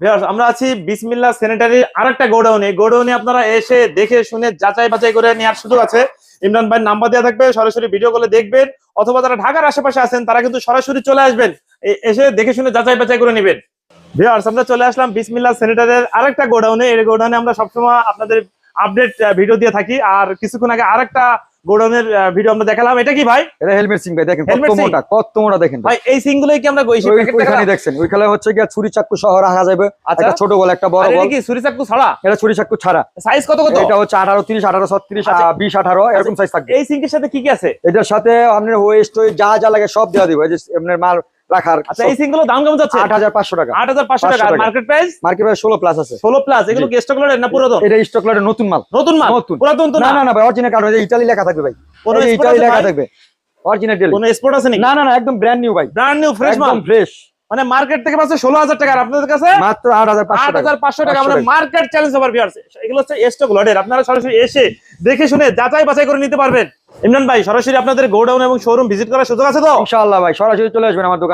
আমরা আছি বিসমিল্লাহ স্যানিটারির আরেকটা গোডাউনে। গোডাউনে আপনারা এসে দেখে শুনে যাচাই বাছাই করে নেওয়ার সুযোগ আছে। ইমরান ভাই নাম্বার দেওয়া থাকবে, সরাসরি ভিডিও কলে দেখবেন। অথবা যারা ঢাকার আশেপাশে আছেন, তারা কিন্তু সরাসরি চলে আসবেন। এসে দেখে শুনে যাচাই বাছাই করে নেবেন। ভিউয়ার্স, আমরা চলে আসলাম বিসমিল্লাহ স্যানিটারির আরেকটা গোডাউনে। এই গোডাউনে আমরা সবসময় আপনাদের আপডেট ভিডিও দিয়ে থাকি। আর কিছুক্ষণ আগে আরেকটা গোডাউনের ভিডিও আমরা দেখালাম। এটা কি ভাই? এটা হেলমেট সিং ভাই দেখেন কত মোটা কত মোটা দেখেন ভাই। এই সিং গুলোই কি আমরা গইছি ওই- ওইখানে দেখছেন খেলা হচ্ছে কি ছুরি চাকু সহ রাখা যাবে। আচ্ছা। একটা ছোট বল একটা বড় বল। কি ছুরি চাকু ছাড়া? এটা ছুরি চাকু ছাড়া। সাইজ কত কত? এটা হচ্ছে আঠারো তিরিশ আঠারো ছত্রিশ আচ্ছা। বিশ আঠারো এরকম সাইজ থাকবে। এই সিং এর সাথে কি কি আছে? এটার সাথে আপনার ওয়েস্ট যা যা লাগে সব দেওয়া দিব। এই যে আপনার মাল রাখার আচ্ছা এই সিঙ্গুলো দাম কেমন যাচ্ছে? আট হাজার পাঁচশো টাকা। আট হাজার পাঁচশো টাকা। 500 টাকা। মার্কেট প্রাইস মার্কেট প্রাইস ষোলো প্লাস আছে। ষোলো প্লাস এগুলো কি স্টক লটের না পুরাতন? এটা স্টক লটের নতুন মাল। নতুন মাল? নতুন। পুরাতন তো না না? না ভাই অরিজিনাল কার্ড ইটালি লেখা থাকবে ভাই। কোনো আছে লেখা থাকবে। অরিজিনাল ডেলি কোনো স্পোর্ট আছে নাকি? না না না একদম ব্র্যান্ড নিউ ভাই। ব্র্যান্ড নিউ ফ্রেশ মাল? ফ্রেশ মানে মার্কেট থেকে পাচ্ছে ষোলো হাজার টাকা আর আপনাদের কাছে? মাত্র আট হাজার পাঁচশো আট টাকা 500 মানে মার্কেট চ্যালেঞ্জ ওভার ভিউয়ার্স এগুলো হচ্ছে স্টক লটের আপনারা সরাসরি এসে দেখে শুনে যাচাই বাছাই করে নিতে পারবেন। ইমরান ভাই সরাসরি আপনাদের গোডাউন এবং শোরুম ভিজিট করার সুযোগ আছে তো? ইনশাআল্লাহ ভাই সরাসরি চলে আসবেন আমার দোকান।